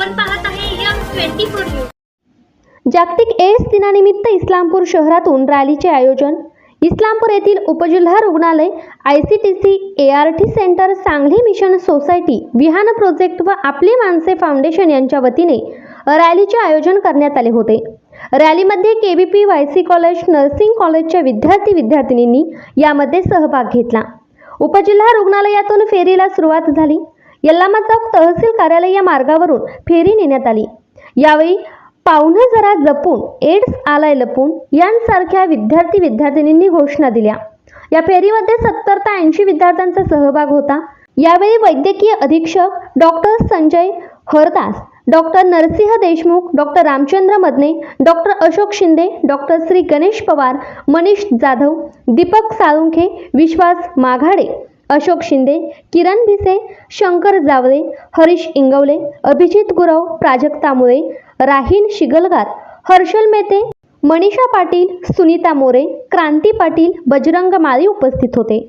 आपण पाहत आहे यम ट्वेंटी फोर न्यूज. जागतिक एड्स दिनानिमित्त इस्लामपूर शहरातून रॅलीचे आयोजन. इस्लामपूर येथील उपजिल्हा रुग्णालय I C T C A R T centre Sangli mission society Vihaan project व आपली माणसे फाउंडेशन यांच्या वतीने रॅलीचे आयोजन करण्यात आले होते. रॅलीमध्ये K B P Y C college nursing कॉलेजच्या विद्यार्थी विद्यार्थिनींनी यामध्ये सहभाग घेतला. उपजिल्हा रुग्णालयातून फेरीला सुरुवात झाली. यल्लामा चौक तहसील कार्यालय या मार्गावरून फेरी नेण्यात आली. यावेळी पाहुणं जरा जपून एड्स आलाय लपून यांसारख्या विद्यार्थी विद्यार्थिनींनी घोषणा दिल्या. या फेरीमध्ये सत्तर ते ऐंशी विद्यार्थ्यांचा सहभाग होता. यावेळी वैद्यकीय अधीक्षक doctor Sanjay Hardas doctor Narsinh Deshmukh doctor Ramchandra Madane doctor Ashok Shinde doctor Shri Ganesh Pawar Manish Jadhav Deepak Salunkhe Vishwas Maghade Ashok Shinde Kiran Bhise Shankar Jawale Harish Ingawale Abhijit Gurav Prajakta Mule Rahin Shigalgar Harshal मेते मनीषा पाटील सुनीता मोरे क्रांती पाटील बजरंग माळी उपस्थित होते.